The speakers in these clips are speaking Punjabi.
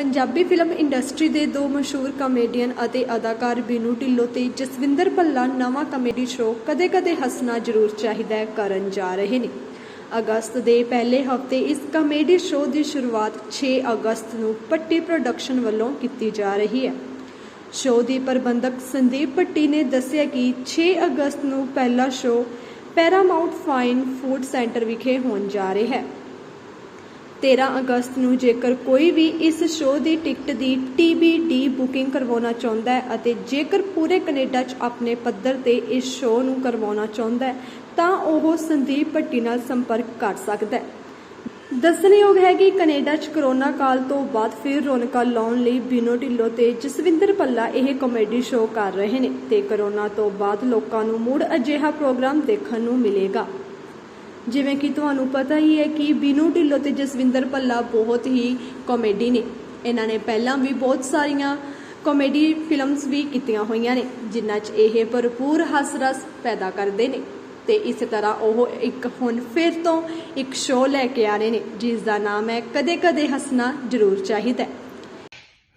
ਪੰਜਾਬੀ ਫਿਲਮ ਇੰਡਸਟਰੀ ਦੇ ਦੋ ਮਸ਼ਹੂਰ ਕਾਮੇਡੀਅਨ ਅਤੇ ਅਦਾਕਾਰ ਬੀਨੂ ਢਿੱਲੋਂ ਤੇ ਜਸਵਿੰਦਰ ਭੱਲਾ ਨਵਾਂ ਕਾਮੇਡੀ ਸ਼ੋਅ ਕਦੇ-ਕਦੇ ਹੱਸਣਾ ਜ਼ਰੂਰ ਚਾਹੀਦਾ ਹੈ, ਕਰਨ ਜਾ ਰਹੇ ਨੇ। ਅਗਸਤ ਦੇ ਪਹਿਲੇ ਹਫ਼ਤੇ ਇਸ ਕਾਮੇਡੀ ਸ਼ੋਅ ਦੀ ਸ਼ੁਰੂਆਤ 6 ਅਗਸਤ ਨੂੰ ਪੱਟੀ ਪ੍ਰੋਡਕਸ਼ਨ ਵੱਲੋਂ ਕੀਤੀ ਜਾ ਰਹੀ ਹੈ। ਸ਼ੋਅ ਦੀ ਪ੍ਰਬੰਧਕ ਸੰਦੀਪ ਭੱਟੀ ਨੇ ਦੱਸਿਆ ਕਿ 6 ਅਗਸਤ ਨੂੰ ਪਹਿਲਾ show Paramount fine food centre ਵਿਖੇ ਹੋਣ ਜਾ ਰਿਹਾ ਹੈ। 13 ਅਗਸਤ ਨੂੰ ਜੇਕਰ ਕੋਈ ਵੀ ਇਸ ਸ਼ੋਅ ਦੀ ਟਿਕਟ ਦੀ TBD ਬੁਕਿੰਗ ਕਰਵਾਉਣਾ ਚਾਹੁੰਦਾ ਹੈ ਅਤੇ ਜੇਕਰ ਪੂਰੇ ਕੈਨੇਡਾ 'ਚ ਆਪਣੇ ਪੱਧਰ ਤੇ ਇਸ ਸ਼ੋਅ ਨੂੰ ਕਰਵਾਉਣਾ ਚਾਹੁੰਦਾ ਹੈ, ਤਾਂ ਉਹ ਸੰਦੀਪ ਭੱਟੀ ਨਾਲ ਸੰਪਰਕ ਕਰ ਸਕਦਾ ਹੈ। ਦੱਸਣਯੋਗ ਹੈ ਕਿ ਕੈਨੇਡਾ 'ਚ ਕਰੋਨਾ ਕਾਲ ਤੋਂ ਬਾਅਦ ਫਿਰ ਰੌਣਕਾਂ ਲਾਉਣ ਲਈ ਬਿਨੋ ਢਿੱਲੋਂ ਤੇ ਜਸਵਿੰਦਰ ਪੱਲਾ ਇਹ ਕਾਮੇਡੀ ਸ਼ੋਅ ਕਰ ਰਹੇ ਨੇ ਤੇ ਕਰੋਨਾ ਤੋਂ ਬਾਅਦ ਲੋਕਾਂ ਨੂੰ ਮੁੜ ਅਜਿਹਾ ਪ੍ਰੋਗਰਾਮ ਦੇਖਣ ਨੂੰ ਮਿਲੇਗਾ। ਜਿਵੇਂ ਕਿ ਤੁਹਾਨੂੰ ਪਤਾ ਹੀ ਹੈ ਕਿ ਬੀਨੂ ਢਿੱਲੋਂ ਤੇ ਜਸਵਿੰਦਰ ਭੱਲਾ ਬਹੁਤ ਹੀ ਕਾਮੇਡੀ ਨੇ। ਇਹਨਾਂ ਨੇ ਪਹਿਲਾਂ ਵੀ ਬਹੁਤ ਸਾਰੀਆਂ ਕਾਮੇਡੀ ਫਿਲਮਸ ਵੀ ਕੀਤੀਆਂ ਹੋਈਆਂ ਨੇ, ਜਿਨ੍ਹਾਂ 'ਚ ਇਹ ਭਰਪੂਰ ਹਾਸ ਰਸ ਪੈਦਾ ਕਰਦੇ ਨੇ। ਤੇ ਇਸੇ ਤਰ੍ਹਾਂ ਉਹ ਇੱਕ ਹੁਣ ਫਿਰ ਤੋਂ ਇੱਕ ਸ਼ੋਅ ਲੈ ਕੇ ਆ ਰਹੇ ਨੇ ਜਿਸ ਦਾ ਨਾਮ ਹੈ ਕਦੇ ਕਦੇ ਹੱਸਣਾ ਜ਼ਰੂਰ ਚਾਹੀਦਾ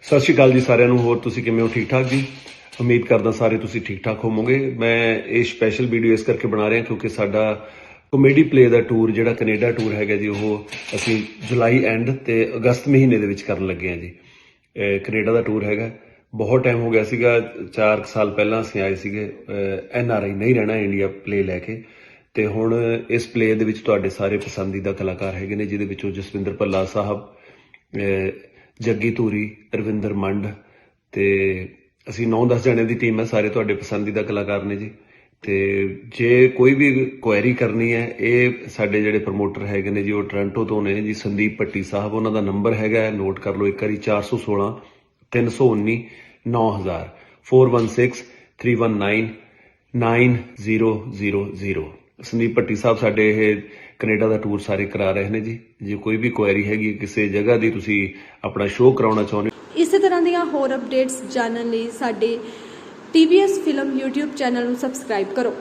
ਸਤਿ ਸ਼੍ਰੀ ਅਕਾਲ ਜੀ ਸਾਰਿਆਂ ਨੂੰ, ਹੋਰ ਤੁਸੀਂ ਕਿਵੇਂ ਹੋ? ਠੀਕ ਠਾਕ ਜੀ? ਉਮੀਦ ਕਰਦਾ ਸਾਰੇ ਤੁਸੀਂ ਠੀਕ ਠਾਕ ਹੋਵੋਗੇ। ਮੈਂ ਇਹ ਸਪੈਸ਼ਲ ਵੀਡੀਓ ਇਸ ਕਰਕੇ ਬਣਾ ਰਿਹਾ ਕਿਉਂਕਿ ਸਾਡਾ ਕਾਮੇਡੀ ਪਲੇ ਦਾ ਟੂਰ ਜਿਹੜਾ ਕੈਨੇਡਾ ਟੂਰ ਹੈਗਾ ਜੀ, ਉਹ ਅਸੀਂ ਜੁਲਾਈ ਐਂਡ ਤੇ ਅਗਸਤ ਮਹੀਨੇ ਦੇ ਵਿੱਚ ਕਰਨ ਲੱਗੇ ਹਾਂ ਜੀ। ਇਹ ਕੈਨੇਡਾ ਦਾ ਟੂਰ ਹੈਗਾ। ਬਹੁਤ ਟਾਈਮ ਹੋ ਗਿਆ ਸੀਗਾ 4 ਸਾਲ ਪਹਿਲਾਂ ਅਸੀਂ ਆਏ ਸੀਗੇ ਐਨ ਆਰ ਆਈ ਨਹੀਂ ਰਹਿਣਾ ਇੰਡੀਆ ਪਲੇ ਲੈ ਕੇ। ਤੇ ਹੁਣ ਇਸ ਪਲੇ ਦੇ ਵਿੱਚ ਤੁਹਾਡੇ ਸਾਰੇ ਪਸੰਦੀਦਾ ਕਲਾਕਾਰ ਹੈਗੇ ਨੇ, ਜਿਹਦੇ ਵਿੱਚੋਂ ਜਸਵਿੰਦਰ ਭੱਲਾ ਸਾਹਿਬ ਜੱਗੀ ਧੂਰੀ, ਰਵਿੰਦਰ ਮੰਡ ਤੇ ਅਸੀਂ 9-10 ਜਣੇ ਦੀ ਟੀਮ ਹੈ, ਸਾਰੇ ਤੁਹਾਡੇ ਪਸੰਦੀਦਾ ਕਲਾਕਾਰ ਨੇ ਜੀ। ਤੇ ਜੇ ਕੋਈ ਵੀ ਕੁਐਰੀ ਕਰਨੀ ਹੈ, ਇਹ ਸਾਡੇ ਜਿਹੜੇ ਪ੍ਰਮੋਟਰ ਹੈਗੇ ਨੇ ਜੀ, ਉਹ ਟੋਰਾਂਟੋ ਤੋਂ ਨੇ ਜੀ, ਸੰਦੀਪ ਪੱਟੀ ਸਾਹਿਬ, ਉਹਨਾਂ ਦਾ ਨੰਬਰ ਹੈਗਾ ਨੋਟ ਕਰ ਲਓ ਇੱਕ ਵਾਰੀ 416 319 9000 416 319 9000 ਸੰਦੀਪ ਪੱਟੀ ਸਾਹਿਬ, ਸਾਡੇ ਇਹ ਕੈਨੇਡਾ ਦਾ ਟੂਰ ਸਾਰੇ ਕਰਾ ਰਹੇ ਨੇ ਜੀ। ਜੇ ਕੋਈ ਵੀ ਕੁਐਰੀ ਹੈਗੀ ਕਿਸੇ ਜਗ੍ਹਾ ਦੀ ਤੁਸੀਂ ਆਪਣਾ ਸ਼ੋਅ ਕਰਾਉਣਾ ਚਾਹੁੰਦੇ ਹੋ। ਇਸੇ ਤਰ੍ਹਾਂ ਦੀਆਂ ਹੋਰ ਅਪਡੇਟਸ ਜਾਣਨ ਲਈ ਸਾਡੇ TVS ਫਿਲਮ YouTube ਚੈਨਲ ਨੂੰ ਸਬਸਕ੍ਰਾਈਬ ਕਰੋ।